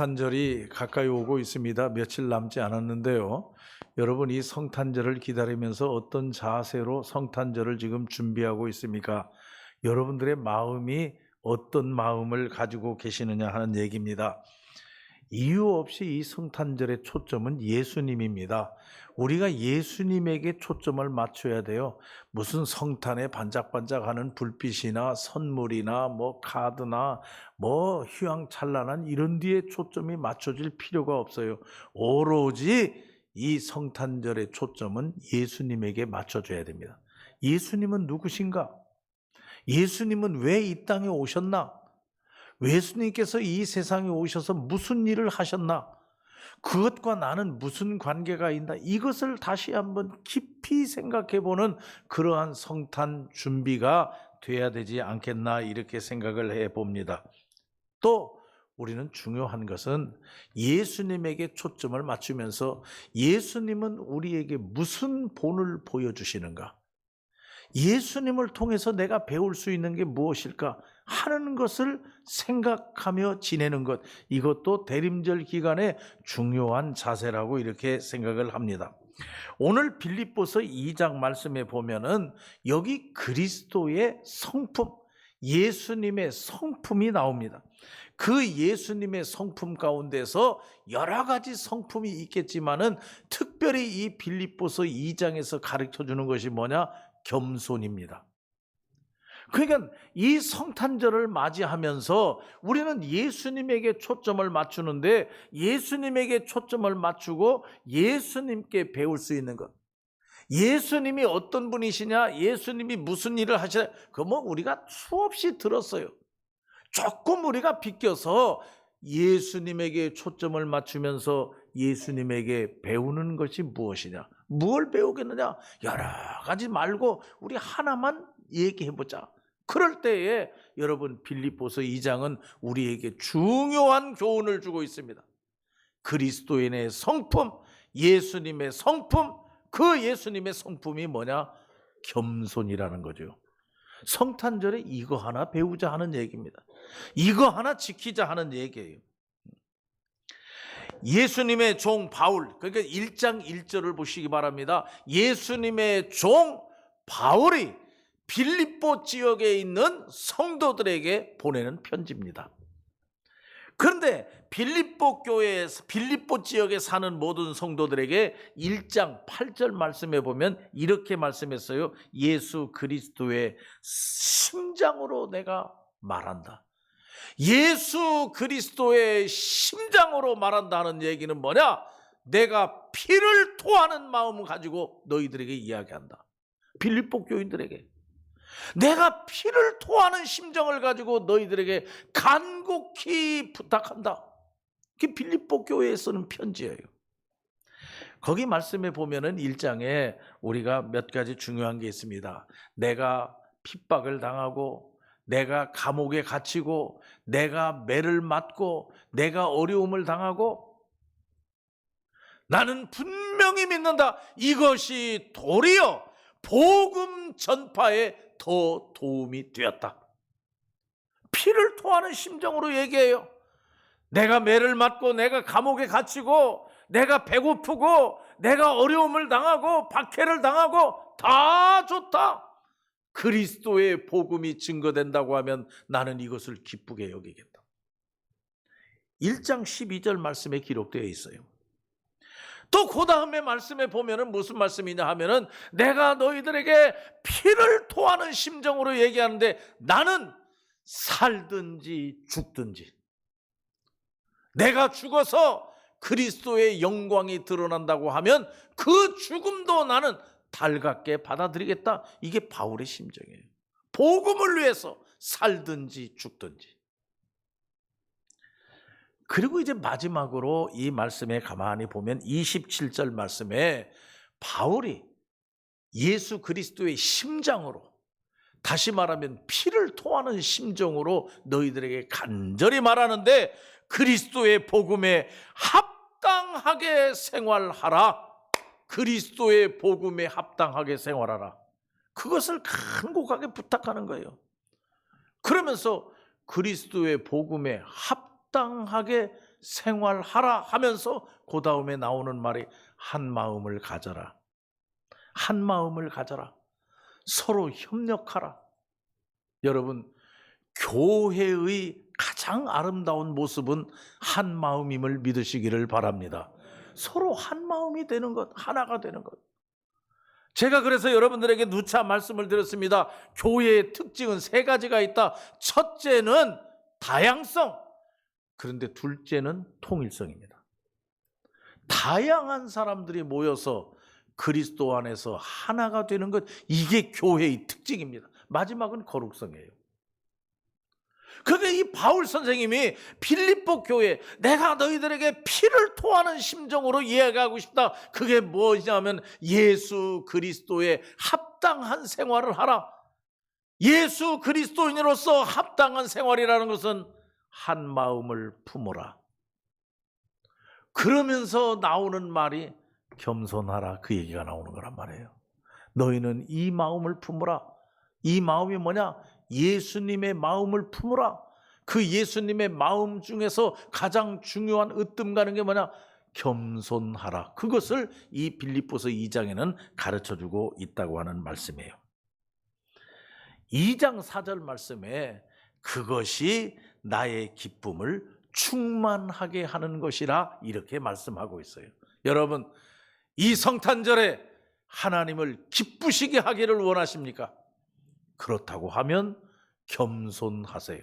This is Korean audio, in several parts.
성탄절이 가까이 오고 있습니다. 며칠 남지 않았는데요. 여러분 이 성탄절을 기다리면서 어떤 자세로 성탄절을 지금 준비하고 있습니까? 여러분들의 마음이 어떤 마음을 가지고 계시느냐 하는 얘기입니다. 이유 없이 이 성탄절의 초점은 예수님입니다. 우리가 예수님에게 초점을 맞춰야 돼요. 무슨 성탄에 반짝반짝하는 불빛이나 선물이나 뭐 카드나 뭐 휘황찬란한 이런 뒤에 초점이 맞춰질 필요가 없어요. 오로지 이 성탄절의 초점은 예수님에게 맞춰줘야 됩니다. 예수님은 누구신가? 예수님은 왜 이 땅에 오셨나? 예수님께서 이 세상에 오셔서 무슨 일을 하셨나? 그것과 나는 무슨 관계가 있나? 이것을 다시 한번 깊이 생각해 보는 그러한 성탄 준비가 돼야 되지 않겠나 이렇게 생각을 해 봅니다. 또 우리는 중요한 것은 예수님에게 초점을 맞추면서 예수님은 우리에게 무슨 본을 보여주시는가? 예수님을 통해서 내가 배울 수 있는 게 무엇일까 하는 것을 생각하며 지내는 것 이것도 대림절 기간에 중요한 자세라고 이렇게 생각을 합니다. 오늘 빌립보서 2장 말씀에 보면은 여기 그리스도의 성품 예수님의 성품이 나옵니다. 그 예수님의 성품 가운데서 여러 가지 성품이 있겠지만은 특별히 이 빌립보서 2장에서 가르쳐 주는 것이 뭐냐? 겸손입니다. 그러니까 이 성탄절을 맞이하면서 우리는 예수님에게 초점을 맞추는데 예수님에게 초점을 맞추고 예수님께 배울 수 있는 것. 예수님이 어떤 분이시냐? 예수님이 무슨 일을 하시냐? 그 뭐 우리가 수없이 들었어요. 조금 우리가 비껴서 예수님에게 초점을 맞추면서 예수님에게 배우는 것이 무엇이냐? 무엇을 배우겠느냐? 여러 가지 말고 우리 하나만 얘기해 보자. 그럴 때에 여러분 빌립보서 2장은 우리에게 중요한 교훈을 주고 있습니다. 그리스도인의 성품, 예수님의 성품, 그 예수님의 성품이 뭐냐? 겸손이라는 거죠. 성탄절에 이거 하나 배우자 하는 얘기입니다. 이거 하나 지키자 하는 얘기예요. 예수님의 종 바울, 그러니까 1장 1절을 보시기 바랍니다. 예수님의 종 바울이 빌립보 지역에 있는 성도들에게 보내는 편지입니다. 그런데 빌립보 교회에서 빌립보 지역에 사는 모든 성도들에게 1장 8절 말씀해 보면 이렇게 말씀했어요. 예수 그리스도의 심장으로 내가 말한다. 예수 그리스도의 심장으로 말한다는 얘기는 뭐냐? 내가 피를 토하는 마음을 가지고 너희들에게 이야기한다. 빌립보 교인들에게. 내가 피를 토하는 심정을 가지고 너희들에게 간곡히 부탁한다. 그게 빌립보 교회에 쓰는 편지예요. 거기 말씀에 보면은 1장에 우리가 몇 가지 중요한 게 있습니다. 내가 핍박을 당하고 내가 감옥에 갇히고 내가 매를 맞고 내가 어려움을 당하고 나는 분명히 믿는다. 이것이 도리어 복음 전파에 더 도움이 되었다. 피를 토하는 심정으로 얘기해요. 내가 매를 맞고 내가 감옥에 갇히고 내가 배고프고 내가 어려움을 당하고 박해를 당하고 다 좋다. 그리스도의 복음이 증거된다고 하면 나는 이것을 기쁘게 여기겠다. 1장 12절 말씀에 기록되어 있어요. 또 그 다음에 말씀에 보면은 무슨 말씀이냐 하면은 내가 너희들에게 피를 토하는 심정으로 얘기하는데 나는 살든지 죽든지 내가 죽어서 그리스도의 영광이 드러난다고 하면 그 죽음도 나는 달갑게 받아들이겠다. 이게 바울의 심정이에요. 복음을 위해서 살든지 죽든지. 그리고 이제 마지막으로 이 말씀에 가만히 보면 27절 말씀에 바울이 예수 그리스도의 심장으로 다시 말하면 피를 토하는 심정으로 너희들에게 간절히 말하는데 그리스도의 복음에 합당하게 생활하라. 그리스도의 복음에 합당하게 생활하라. 그것을 간곡하게 부탁하는 거예요. 그러면서 그리스도의 복음에 합 당하게 생활하라 하면서 그 다음에 나오는 말이 한 마음을 가져라. 한 마음을 가져라. 서로 협력하라. 여러분, 교회의 가장 아름다운 모습은 한 마음임을 믿으시기를 바랍니다. 서로 한 마음이 되는 것, 하나가 되는 것. 제가 그래서 여러분들에게 누차 말씀을 드렸습니다. 교회의 특징은 세 가지가 있다. 첫째는 다양성. 그런데 둘째는 통일성입니다. 다양한 사람들이 모여서 그리스도 안에서 하나가 되는 것, 이게 교회의 특징입니다. 마지막은 거룩성이에요. 그게 이 바울 선생님이 필립보 교회 내가 너희들에게 피를 토하는 심정으로 이야기하고 싶다. 그게 뭐냐면 예수 그리스도의 합당한 생활을 하라. 예수 그리스도인으로서 합당한 생활이라는 것은 한 마음을 품어라. 그러면서 나오는 말이 겸손하라 그 얘기가 나오는 거란 말이에요. 너희는 이 마음을 품어라. 이 마음이 뭐냐? 예수님의 마음을 품어라. 그 예수님의 마음 중에서 가장 중요한 으뜸 가는 게 뭐냐? 겸손하라. 그것을 이 빌립보서 2장에는 가르쳐 주고 있다고 하는 말씀이에요. 2장 4절 말씀에 그것이 나의 기쁨을 충만하게 하는 것이라 이렇게 말씀하고 있어요. 여러분, 이 성탄절에 하나님을 기쁘시게 하기를 원하십니까? 그렇다고 하면 겸손하세요.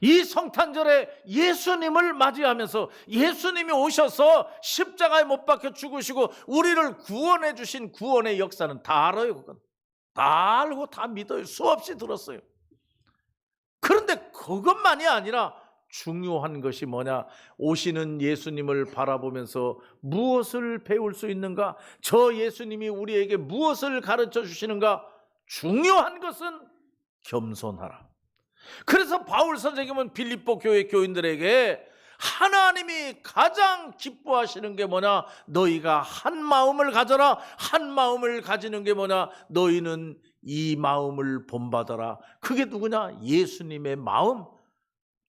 이 성탄절에 예수님을 맞이하면서 예수님이 오셔서 십자가에 못 박혀 죽으시고 우리를 구원해 주신 구원의 역사는 다 알아요, 그건. 다 알고 다 믿어요. 수없이 들었어요. 그런데 그것만이 아니라 중요한 것이 뭐냐? 오시는 예수님을 바라보면서 무엇을 배울 수 있는가? 저 예수님이 우리에게 무엇을 가르쳐 주시는가? 중요한 것은 겸손하라. 그래서 바울 선생님은 빌립보 교회 교인들에게 하나님이 가장 기뻐하시는 게 뭐냐? 너희가 한 마음을 가져라. 한 마음을 가지는 게 뭐냐? 너희는 이 마음을 본받아라. 그게 누구냐? 예수님의 마음.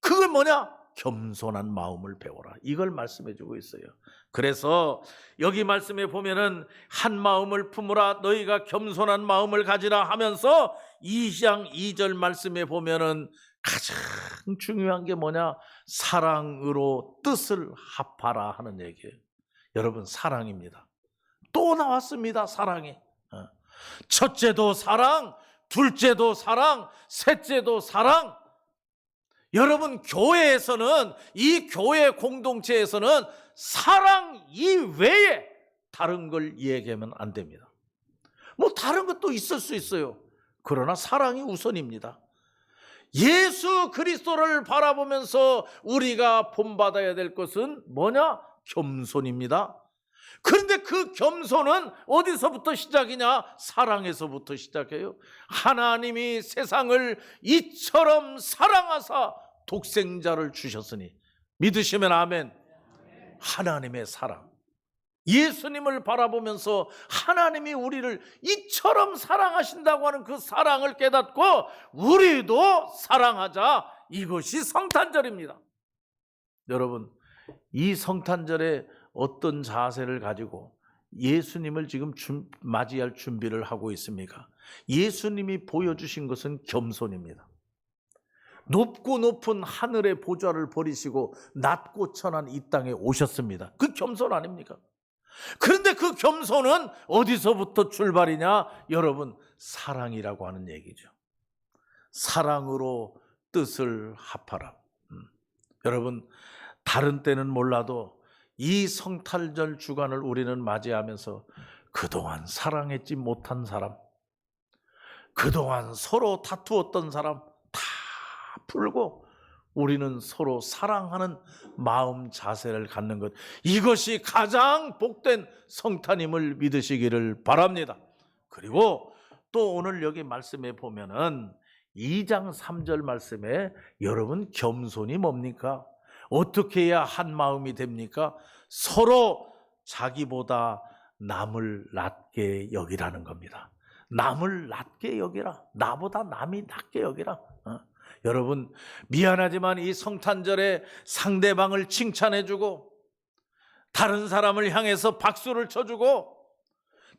그게 뭐냐? 겸손한 마음을 배워라. 이걸 말씀해 주고 있어요. 그래서 여기 말씀에 보면은 한 마음을 품으라 너희가 겸손한 마음을 가지라 하면서 2장 2절 말씀에 보면은 가장 중요한 게 뭐냐? 사랑으로 뜻을 합하라 하는 얘기예요. 여러분 사랑입니다. 또 나왔습니다. 사랑이. 어. 첫째도 사랑, 둘째도 사랑, 셋째도 사랑. 여러분 교회에서는 이 교회 공동체에서는 사랑 이외에 다른 걸 얘기하면 안 됩니다. 뭐 다른 것도 있을 수 있어요. 그러나 사랑이 우선입니다. 예수 그리스도를 바라보면서 우리가 본받아야 될 것은 뭐냐? 겸손입니다. 그런데 그 겸손은 어디서부터 시작이냐? 사랑에서부터 시작해요. 하나님이 세상을 이처럼 사랑하사 독생자를 주셨으니 믿으시면 아멘. 하나님의 사랑. 예수님을 바라보면서 하나님이 우리를 이처럼 사랑하신다고 하는 그 사랑을 깨닫고 우리도 사랑하자. 이것이 성탄절입니다. 여러분, 이 성탄절에 어떤 자세를 가지고 예수님을 지금 준- 맞이할 준비를 하고 있습니까? 예수님이 보여주신 것은 겸손입니다. 높고 높은 하늘의 보좌를 버리시고 낮고 천한 이 땅에 오셨습니다. 그 겸손 아닙니까? 그런데 그 겸손은 어디서부터 출발이냐? 여러분, 사랑이라고 하는 얘기죠. 사랑으로 뜻을 합하라. 음. 여러분, 다른 때는 몰라도 이 성탄절 주간을 우리는 맞이하면서 그동안 사랑했지 못한 사람, 그동안 서로 다투었던 사람 다 풀고 우리는 서로 사랑하는 마음 자세를 갖는 것. 이것이 가장 복된 성탄임을 믿으시기를 바랍니다. 그리고 또 오늘 여기 말씀에 보면은 2장 3절 말씀에 여러분 겸손이 뭡니까? 어떻게 해야 한 마음이 됩니까? 서로 자기보다 남을 낮게 여기라는 겁니다. 남을 낮게 여기라. 나보다 남이 낮게 여기라. 어? 여러분 미안하지만 이 성탄절에 상대방을 칭찬해주고 다른 사람을 향해서 박수를 쳐주고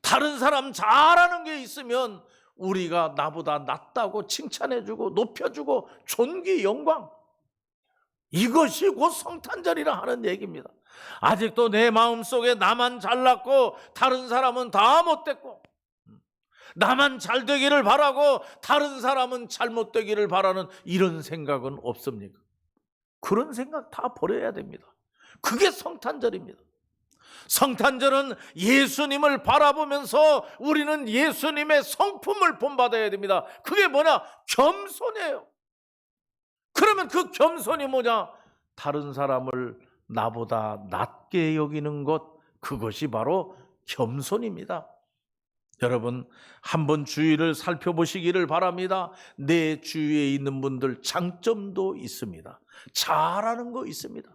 다른 사람 잘하는 게 있으면 우리가 나보다 낫다고 칭찬해주고 높여주고 존귀 영광 이것이 곧 성탄절이라 하는 얘기입니다. 아직도 내 마음 속에 나만 잘났고 다른 사람은 다 못됐고 나만 잘 되기를 바라고 다른 사람은 잘못되기를 바라는 이런 생각은 없습니까? 그런 생각 다 버려야 됩니다. 그게 성탄절입니다. 성탄절은 예수님을 바라보면서 우리는 예수님의 성품을 본받아야 됩니다. 그게 뭐냐? 겸손이에요. 그러면 그 겸손이 뭐냐? 다른 사람을 나보다 낮게 여기는 것, 그것이 바로 겸손입니다. 여러분, 한번 주위를 살펴보시기를 바랍니다. 내 주위에 있는 분들 장점도 있습니다. 잘하는 거 있습니다.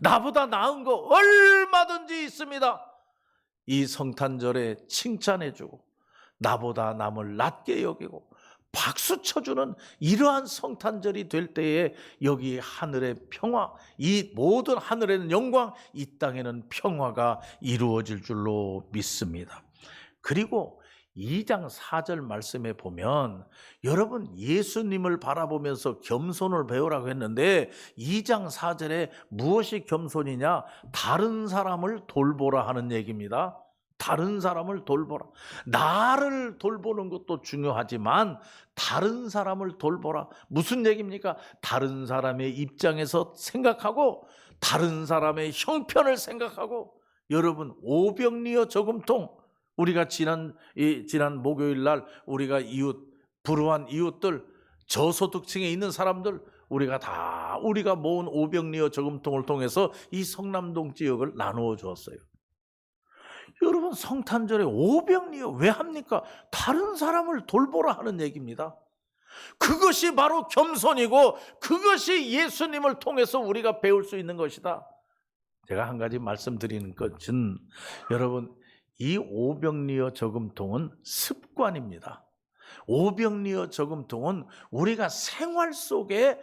나보다 나은 거 얼마든지 있습니다. 이 성탄절에 칭찬해주고, 나보다 남을 낮게 여기고, 박수 쳐주는 이러한 성탄절이 될 때에 여기 하늘의 평화, 이 모든 하늘에는 영광, 이 땅에는 평화가 이루어질 줄로 믿습니다. 그리고 2장 4절 말씀에 보면 여러분 예수님을 바라보면서 겸손을 배우라고 했는데 2장 4절에 무엇이 겸손이냐? 다른 사람을 돌보라 하는 얘기입니다. 다른 사람을 돌보라. 나를 돌보는 것도 중요하지만 다른 사람을 돌보라. 무슨 얘기입니까? 다른 사람의 입장에서 생각하고 다른 사람의 형편을 생각하고 여러분 오병리어 저금통 우리가 지난 이 지난 목요일 날 우리가 이웃 불우한 이웃들 저소득층에 있는 사람들 우리가 다 우리가 모은 오병리어 저금통을 통해서 이 성남동 지역을 나누어 주었어요. 여러분 성탄절에 오병리어 왜 합니까? 다른 사람을 돌보라 하는 얘기입니다. 그것이 바로 겸손이고 그것이 예수님을 통해서 우리가 배울 수 있는 것이다. 제가 한 가지 말씀드리는 것은 여러분 이 오병리어 저금통은 습관입니다. 오병리어 저금통은 우리가 생활 속에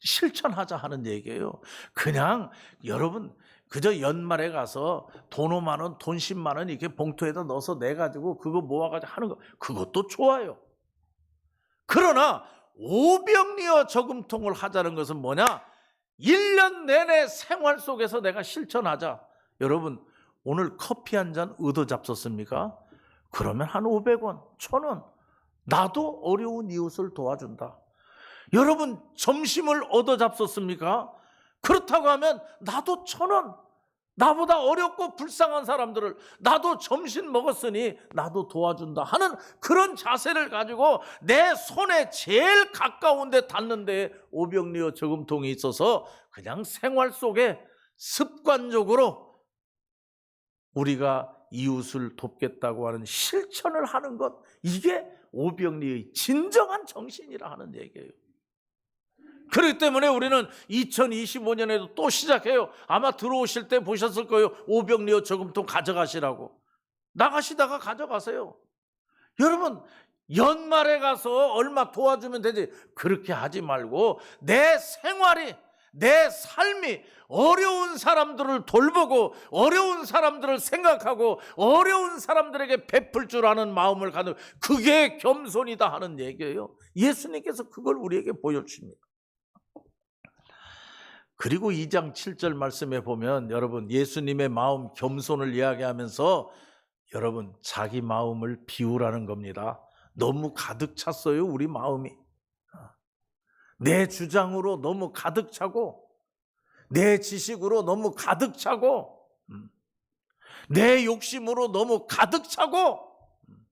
실천하자 하는 얘기예요. 그냥 여러분 그저 연말에 가서 돈 5만 원, 돈 10만 원 이렇게 봉투에다 넣어서 내 가지고 그거 모아 가지고 하는 거 그것도 좋아요. 그러나 오병리어 저금통을 하자는 것은 뭐냐? 1년 내내 생활 속에서 내가 실천하자. 여러분 오늘 커피 한잔 얻어 잡섰습니까? 그러면 한 500원, 1000원. 나도 어려운 이웃을 도와준다. 여러분 점심을 얻어 잡섰습니까? 그렇다고 하면 나도 1000원. 나보다 어렵고 불쌍한 사람들을 나도 점심 먹었으니 나도 도와준다 하는 그런 자세를 가지고 내 손에 제일 가까운 데 닿는 데 오병리어 저금통이 있어서 그냥 생활 속에 습관적으로 우리가 이웃을 돕겠다고 하는 실천을 하는 것 이게 오병리의 진정한 정신이라 하는 얘기예요. 그렇기 때문에 우리는 2025년에도 또 시작해요. 아마 들어오실 때 보셨을 거예요. 오병리어 저금통 가져가시라고. 나가시다가 가져가세요. 여러분 연말에 가서 얼마 도와주면 되지. 그렇게 하지 말고 내 생활이 내 삶이 어려운 사람들을 돌보고 어려운 사람들을 생각하고 어려운 사람들에게 베풀 줄 아는 마음을 가는 그게 겸손이다 하는 얘기예요. 예수님께서 그걸 우리에게 보여주십니다. 그리고 2장 7절 말씀에 보면 여러분 예수님의 마음 겸손을 이야기하면서 여러분 자기 마음을 비우라는 겁니다. 너무 가득 찼어요, 우리 마음이. 내 주장으로 너무 가득 차고 내 지식으로 너무 가득 차고 음, 내 욕심으로 너무 가득 차고 음.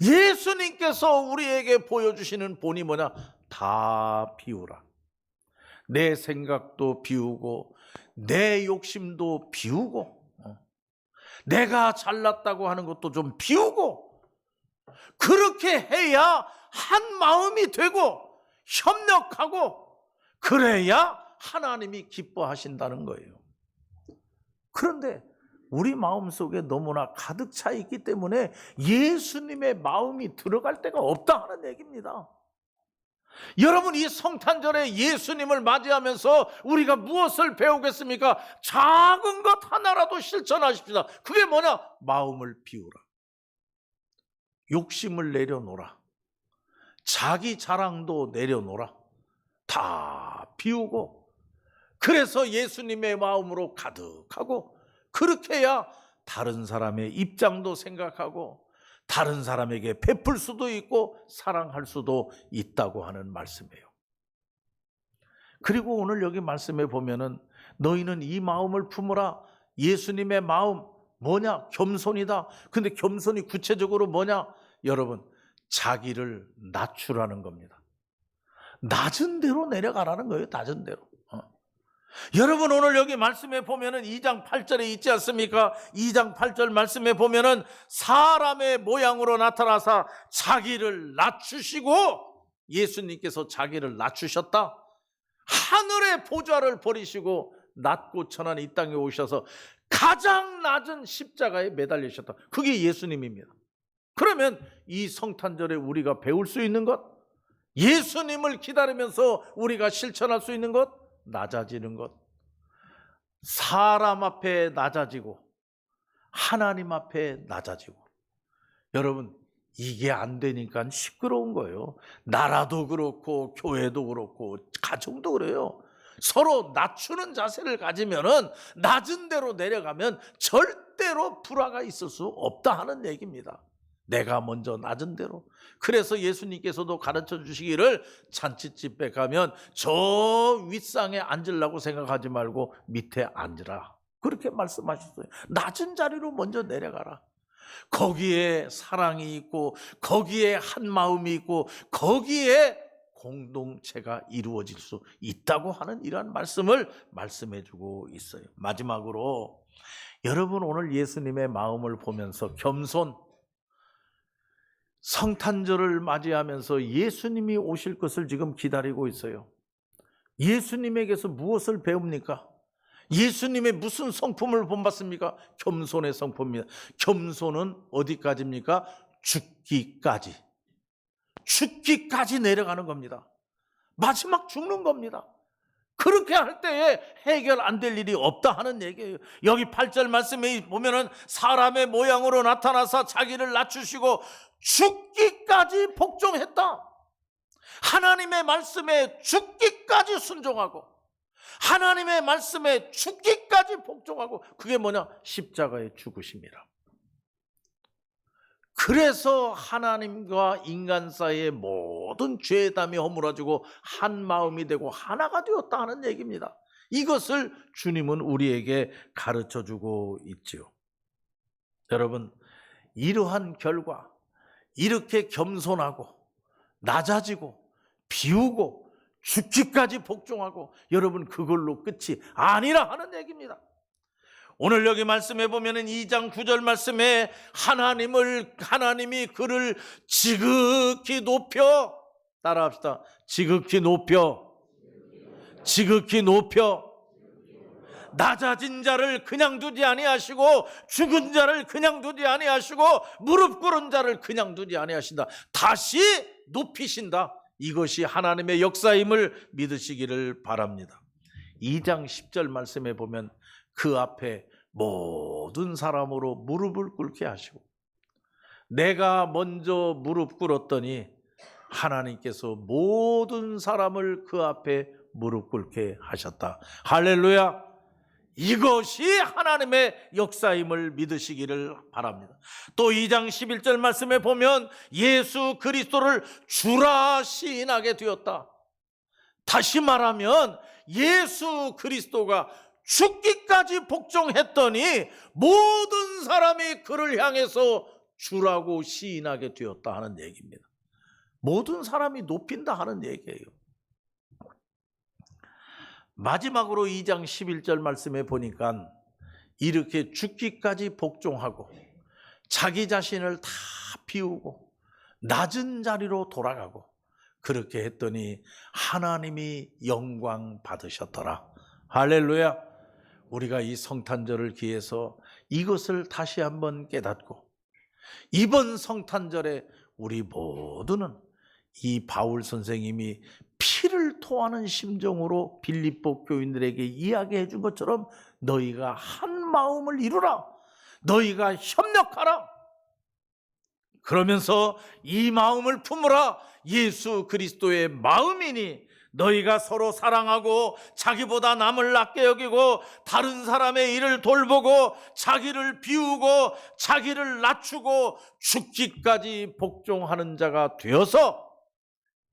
예수님께서 우리에게 보여주시는 본이 뭐냐? 다 비우라. 내 생각도 비우고 내 욕심도 비우고 어. 내가 잘났다고 하는 것도 좀 비우고 그렇게 해야 한 마음이 되고 협력하고 그래야 하나님이 기뻐하신다는 거예요. 그런데 우리 마음 속에 너무나 가득 차 있기 때문에 예수님의 마음이 들어갈 데가 없다 하는 얘기입니다. 여러분 이 성탄절에 예수님을 맞이하면서 우리가 무엇을 배우겠습니까? 작은 것 하나라도 실천하십시다. 그게 뭐냐? 마음을 비우라. 욕심을 내려놓으라. 자기 자랑도 내려놓으라. 다 비우고 그래서 예수님의 마음으로 가득하고 그렇게 해야 다른 사람의 입장도 생각하고 다른 사람에게 베풀 수도 있고 사랑할 수도 있다고 하는 말씀이에요. 그리고 오늘 여기 말씀에 보면은 너희는 이 마음을 품으라. 예수님의 마음 뭐냐? 겸손이다. 근데 겸손이 구체적으로 뭐냐? 여러분, 자기를 낮추라는 겁니다. 낮은 대로 내려가라는 거예요. 낮은 대로. 어. 여러분 오늘 여기 말씀에 보면은 2장 8절에 있지 않습니까? 2장 8절 말씀에 보면은 사람의 모양으로 나타나사 자기를 낮추시고 예수님께서 자기를 낮추셨다. 하늘의 보좌를 버리시고 낮고 천한 이 땅에 오셔서 가장 낮은 십자가에 매달리셨다. 그게 예수님입니다. 그러면 이 성탄절에 우리가 배울 수 있는 것, 예수님을 기다리면서 우리가 실천할 수 있는 것, 낮아지는 것. 사람 앞에 낮아지고, 하나님 앞에 낮아지고. 여러분, 이게 안 되니까 시끄러운 거예요. 나라도 그렇고, 교회도 그렇고, 가정도 그래요. 서로 낮추는 자세를 가지면은 낮은 대로 내려가면 절대로 불화가 있을 수 없다 하는 얘기입니다. 내가 먼저 낮은 대로. 그래서 예수님께서도 가르쳐 주시기를 잔치집에 가면 저 윗상에 앉으려고 생각하지 말고 밑에 앉으라. 그렇게 말씀하셨어요. 낮은 자리로 먼저 내려가라. 거기에 사랑이 있고, 거기에 한 마음이 있고, 거기에 공동체가 이루어질 수 있다고 하는 이러한 말씀을 말씀해 주고 있어요. 마지막으로 여러분 오늘 예수님의 마음을 보면서 겸손, 성탄절을 맞이하면서 예수님이 오실 것을 지금 기다리고 있어요. 예수님에게서 무엇을 배웁니까? 예수님의 무슨 성품을 본받습니까? 겸손의 성품입니다. 겸손은 어디까지입니까? 죽기까지. 죽기까지 내려가는 겁니다. 마지막 죽는 겁니다. 그렇게 할 때에 해결 안 될 일이 없다 하는 얘기예요. 여기 8절 말씀에 보면은 사람의 모양으로 나타나서 자기를 낮추시고 죽기까지 복종했다. 하나님의 말씀에 죽기까지 순종하고 하나님의 말씀에 죽기까지 복종하고 그게 뭐냐? 십자가의 죽으심이라. 그래서 하나님과 인간 사이의 모든 죄의 담이 허물어지고 한 마음이 되고 하나가 되었다 하는 얘기입니다. 이것을 주님은 우리에게 가르쳐 주고 있지요. 여러분, 이러한 결과, 이렇게 겸손하고, 낮아지고, 비우고, 죽기까지 복종하고, 여러분, 그걸로 끝이 아니라 하는 얘기입니다. 오늘 여기 말씀해 보면은 2장 9절 말씀에 하나님을 하나님이 그를 지극히 높여 따라합시다. 지극히 높여 지극히 높여 낮아진 자를 그냥 두지 아니하시고 죽은 자를 그냥 두지 아니하시고 무릎 꿇은 자를 그냥 두지 아니하신다. 다시 높이신다. 이것이 하나님의 역사임을 믿으시기를 바랍니다. 2장 10절 말씀에 보면 그 앞에 모든 사람으로 무릎을 꿇게 하시고 내가 먼저 무릎 꿇었더니 하나님께서 모든 사람을 그 앞에 무릎 꿇게 하셨다. 할렐루야. 이것이 하나님의 역사임을 믿으시기를 바랍니다. 또 2장 11절 말씀에 보면 예수 그리스도를 주라 시인하게 되었다. 다시 말하면 예수 그리스도가 죽기까지 복종했더니 모든 사람이 그를 향해서 주라고 시인하게 되었다 하는 얘기입니다. 모든 사람이 높인다 하는 얘기예요. 마지막으로 2장 11절 말씀에 보니까 이렇게 죽기까지 복종하고 자기 자신을 다 비우고 낮은 자리로 돌아가고 그렇게 했더니 하나님이 영광 받으셨더라. 할렐루야. 우리가 이 성탄절을 기해서 이것을 다시 한번 깨닫고 이번 성탄절에 우리 모두는 이 바울 선생님이 피를 토하는 심정으로 빌립보 교인들에게 이야기해 준 것처럼 너희가 한 마음을 이루라. 너희가 협력하라. 그러면서 이 마음을 품으라. 예수 그리스도의 마음이니 너희가 서로 사랑하고 자기보다 남을 낫게 여기고 다른 사람의 일을 돌보고 자기를 비우고 자기를 낮추고 죽기까지 복종하는 자가 되어서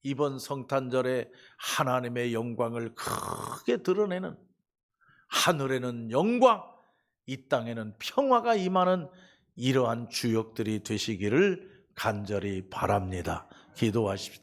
이번 성탄절에 하나님의 영광을 크게 드러내는 하늘에는 영광, 이 땅에는 평화가 임하는 이러한 주역들이 되시기를 간절히 바랍니다. 기도하십시오.